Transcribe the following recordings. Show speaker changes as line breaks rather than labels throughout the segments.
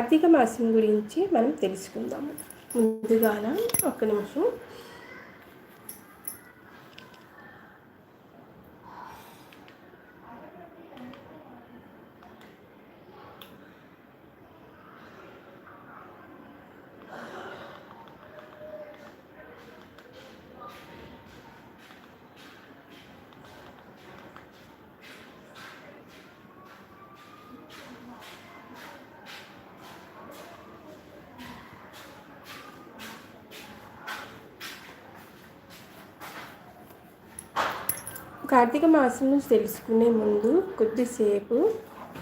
కార్తీక మాసం గురించి మనం తెలుసుకుందాము. ముందుగాన ఒక నిమిషం. కార్తీక మాసం నుంచి తెలుసుకునే ముందు కొద్దిసేపు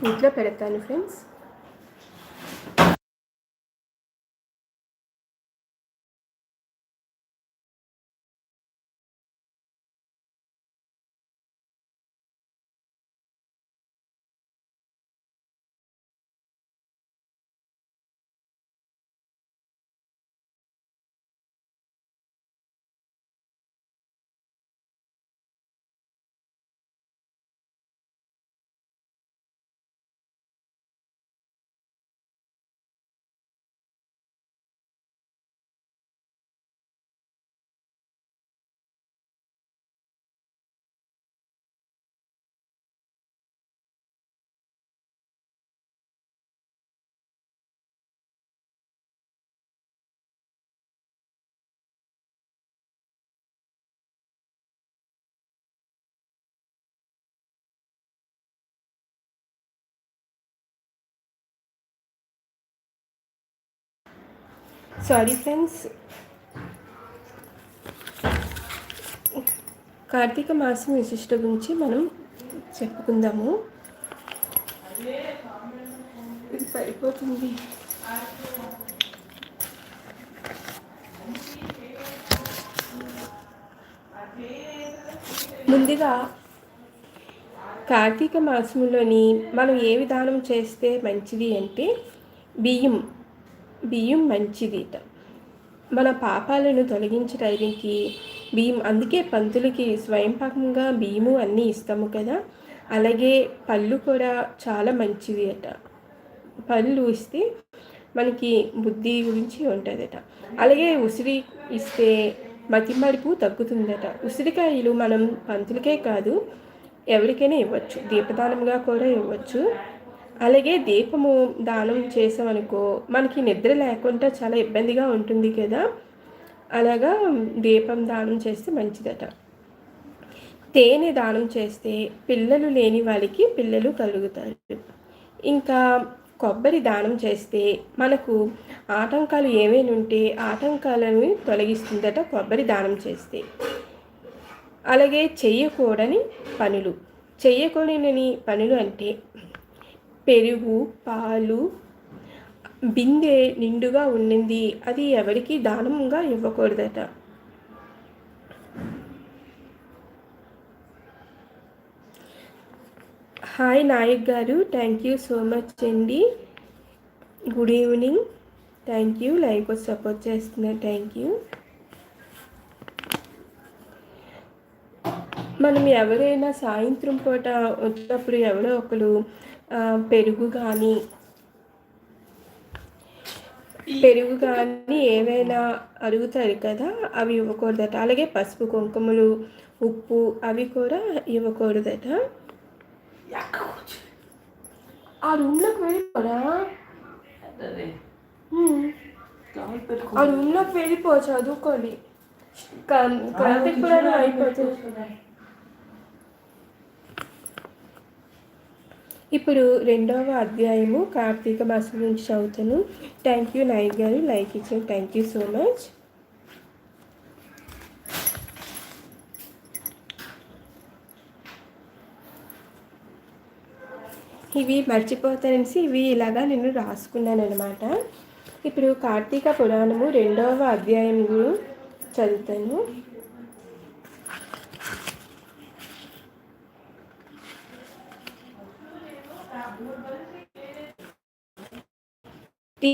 ఇంట్లో పెడతాను ఫ్రెండ్స్ సారీ ఫ్రెండ్స్ కార్తీక మాసం విశిష్ట గురించి మనం చెప్పుకుందాము. ఇది సరిపోతుంది. ముందుగా కార్తీక మాసంలోని మనం ఏ విధానం చేస్తే మంచిది అంటే బియ్యం. బియ్యం మంచిదిట మన పాపాలను తొలగించడానికి బియ్యం అందుకే పంతులకి స్వయంపాకంగా బియ్యము అన్నీ ఇస్తాము కదా. అలాగే పళ్ళు కూడా చాలా మంచిది అట పళ్ళు ఇస్తే మనకి బుద్ధి గురించి ఉంటుందట. అలాగే ఉసిరి ఇస్తే మతిమరుపు తగ్గుతుందట. ఉసిరికాయలు మనం పంతులకే కాదు ఎవరికైనా ఇవ్వచ్చు. దీపదానంగా కూడా ఇవ్వచ్చు. అలాగే దీపము దానం చేసామనుకో మనకి నిద్ర లేకుండా చాలా ఇబ్బందిగా ఉంటుంది కదా. అలాగా దీపం దానం చేస్తే మంచిదట. తేనె దానం చేస్తే పిల్లలు లేని వాళ్ళకి పిల్లలు కలుగుతారు. ఇంకా కొబ్బరి దానం చేస్తే మనకు ఆటంకాలు ఏమైనా ఉంటే ఆటంకాలను తొలగిస్తుందట కొబ్బరి దానం చేస్తే. అలాగే చెయ్యకూడని పనులు. చెయ్యకూడని పనులు అంటే పెరుగు పాలు బిందె నిండుగా ఉండింది అది ఎవరికి దానంగా ఇవ్వకూడదట. హాయ్ నాయక్ గారు. థ్యాంక్ యూ సో మచ్ అండి. Good evening. Thank you. Live support చేస్తున్నారు థ్యాంక్ యూ. మనం ఎవరైనా సాయంత్రం పూట వచ్చినప్పుడు ఎవరో ఒకరు పెరుగు కానీ పెరుగు కానీ ఏవైనా అడుగుతారు కదా అవి ఇవ్వకూడదట. అలాగే పసుపు కుంకుమలు ఉప్పు అవి కూడా ఇవ్వకూడదట. ఆ రూమ్లోకి వెళ్ళిపోరా ఆ రూమ్లోకి వెళ్ళిపో చదువుకోండి అయిపోతుంది ఇప్పుడు రెండవ అధ్యాయము కార్తీక మాసం నుంచి చదువుతాను థ్యాంక్ యూ నాయక్ గారు. లైక్ ఇచ్చిన థ్యాంక్ యూ సో మచ్ ఇవి మర్చిపోతానేసి ఇవి ఇలాగా నేను రాసుకున్నాను అనమాట ఇప్పుడు కార్తీక పురాణము రెండవ అధ్యాయము చదువుతాను. టీ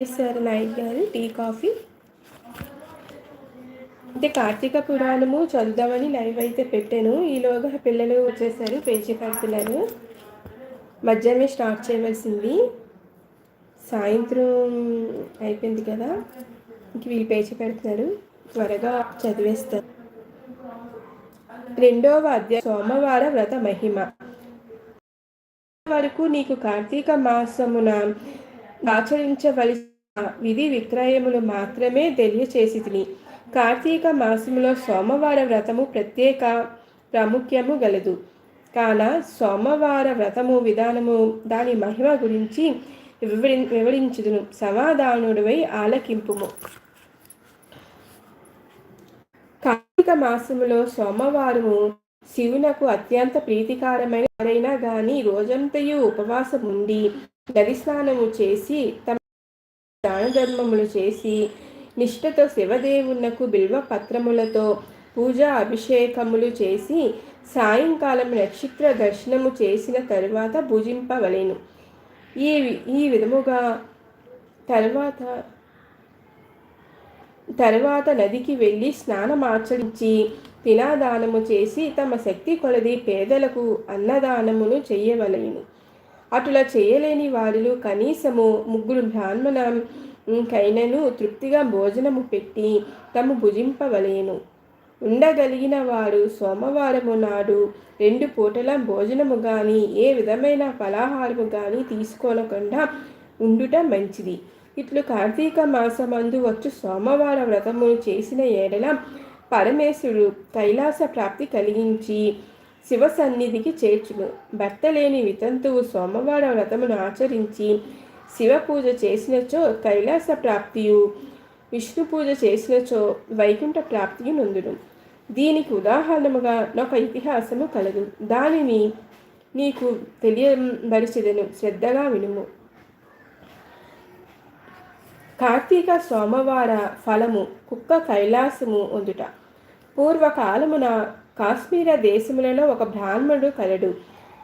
చేశారు నాయక్ గారు టీ కాఫీ. అంటే కార్తీక పురాణము చదువుదామని లైవ్ అయితే పెట్టాను ఈలోగా పిల్లలు వచ్చేసారు పేజీ కడుతున్నారు. మధ్యాహ్నమే స్టార్ట్ చేయవలసింది. సాయంత్రం అయిపోయింది కదా ఇంక వీళ్ళు పేచి పెడుతున్నారు త్వరగా చదివేస్తారు. రెండవ అధ్యాయ సోమవార వ్రత మహిమ. వరకు నీకు కార్తీక మాసమున ఆచరించవలసిన విధి విక్రయములు మాత్రమే తెలియచేసి తిని కార్తీక మాసములో సోమవార వ్రతము ప్రత్యేక ప్రాముఖ్యము గలదు. కాన సోమవార వ్రతము విధానము దాని మహిమ గురించి వివరి వివరించుదును. సమాధానుడివై ఆలకింపుము. కార్తీక మాసములో సోమవారము శివునకు అత్యంత ప్రీతికారమైన ఎవరైనా గాని రోజంతయు ఉపవాసం ఉండి నది స్నానము చేసి తమ దానధర్మములు చేసి నిష్ఠతో శివదేవునకు బిల్వ పత్రములతో పూజా అభిషేకములు చేసి సాయంకాలం నక్షత్ర దర్శనము చేసిన తరువాత భుజింపవలేను. ఈ ఈ విధముగా తర్వాత తర్వాత నదికి వెళ్ళి స్నానమాచరించి తినాదానము చేసి తమ శక్తి కొలది పేదలకు అన్నదానమును చేయవలేను అటులా చేయలేని వారిలో కనీసము ముగ్గురు బ్రాహ్మణ కైనను తృప్తిగా భోజనము పెట్టి తము భుజింపవలేను. ఉండగలిగిన వారు సోమవారము నాడు రెండు పూటల భోజనము కానీ ఏ విధమైన ఫలాహారము కానీ తీసుకోనకుండా ఉండుట మంచిది. ఇట్లు కార్తీక మాసమందు వచ్చు సోమవార వ్రతమును చేసిన ఏడల పరమేశ్వరుడు కైలాస ప్రాప్తి కలిగించి శివ సన్నిధికి చేర్చును. భర్త లేని వితంతువు సోమవార వ్రతమును ఆచరించి శివ పూజ చేసినచో కైలాస ప్రాప్తియు విష్ణు పూజ చేసినచో వైకుంఠ ప్రాప్తియు నొందును. దీనికి ఉదాహరణముగా ఒక ఇతిహాసము కలదు. దానిని నీకు తెలియబరిచెదను. శ్రద్ధగా వినుము. కార్తీక సోమవార ఫలము కుక్క కైలాసము ఉందుట పూర్వకాలమున కాశ్మీర దేశములలో ఒక బ్రాహ్మణుడు కలడు.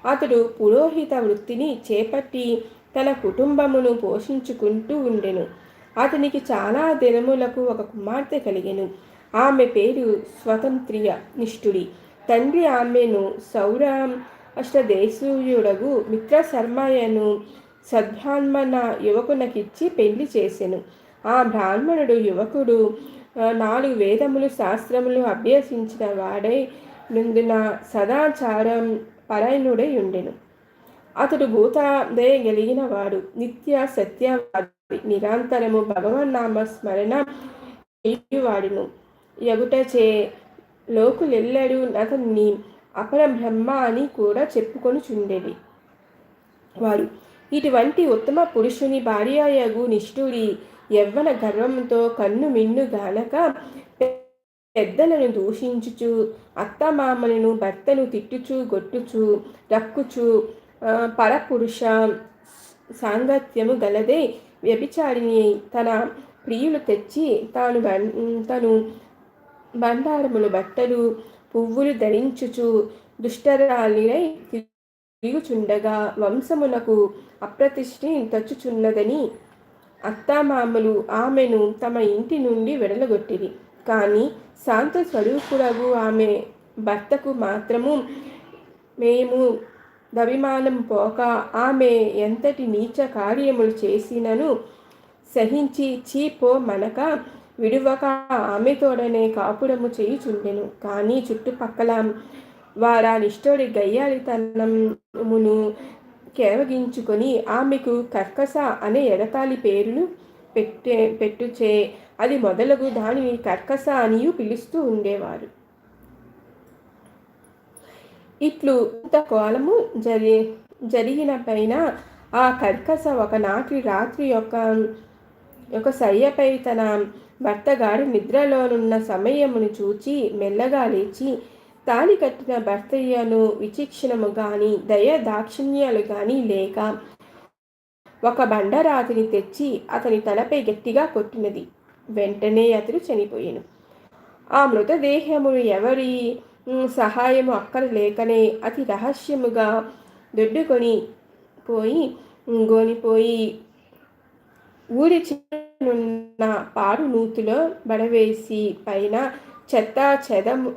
అతడు పురోహిత వృత్తిని చేపట్టి తన కుటుంబమును పోషించుకుంటూ ఉండెను. అతనికి చాలా దినములకు ఒక కుమార్తె కలిగెను. ఆమె పేరు స్వతంత్రియ నిష్ఠుడి. తండ్రి ఆమెను సౌర అష్టదేశీయుడగు మిత్ర శర్మయను సద్బ్రాహ్మణ యువకునకిచ్చి పెళ్ళి చేసెను. ఆ బ్రాహ్మణుడు యువకుడు నాలుగు వేదములు శాస్త్రములు అభ్యసించిన వాడై నుండిన సదాచారం పరాయణుడై ఉండెను. అతడు భూతాదయ గలిగిన వాడు నిత్య సత్యవాది నిరంతరము భగవన్నామ స్మరణ వాడును ఎగుటచే లోకులెల్లడు అతన్ని అపర బ్రహ్మ అని కూడా చెప్పుకొని చుండేది వారు ఇటువంటి ఉత్తమ పురుషుని భార్యాయగు నిష్ఠుడి యవ్వన గర్వంతో కన్ను మిన్ను గానక పెద్దలను దూషించుచు అత్తమామలను భర్తను తిట్టుచు గొట్టుచు రక్కుచు పరపురుష సాంగత్యము గలదే వ్యభిచారిని తన ప్రియులు తెచ్చి తాను తను బండారములు బట్టలు పువ్వులు ధరించుచు దుష్టరాలినై తిరుగుచుండగా వంశమునకు అప్రతిష్ఠి తచ్చుచున్నదని అత్తామామలు ఆమెను తమ ఇంటి నుండి వెడలగొట్టిరి. కానీ శాంత స్వరూపుడగు ఆమె భర్తకు మాత్రము మేము దభిమానం పోక ఆమె ఎంతటి నీచ కార్యములు చేసినను సహించి చీపో మనక విడువక ఆమెతోడనే కాపురము చేయుచుండెను. కానీ చుట్టుపక్కల వారా నిష్ఠోడి గయ్యాలితనమును కేవగించుకొని ఆమెకు కర్కస అనే ఎడతాలి పేరును పెట్టే పెట్టుచే అది మొదలగు దానిని కర్కస అనియు పిలుస్తూ ఉండేవారు. ఇట్లు కాలము జరి జరిగిన పైన ఆ కర్కస ఒకనాటి రాత్రి యొక్క ఒక సయ్యపై తన భర్తగారు నిద్రలోనున్న సమయమును చూచి మెల్లగా లేచి తాలి కట్టిన భర్తయ్యను విచక్షణము గాని దయ దాక్షిణ్యాలు గాని లేక ఒక బండరాతిని తెచ్చి అతని తలపై గట్టిగా కొట్టినది. వెంటనే అతడు చనిపోయాను. ఆ మృతదేహమును ఎవరి సహాయము అక్కర లేకనే అతి రహస్యముగా దొడ్డుకొని పోయి గోనిపోయి ఊరి చిన్న పాడు నూతులో బడవేసి పైన చెత్త చెదములు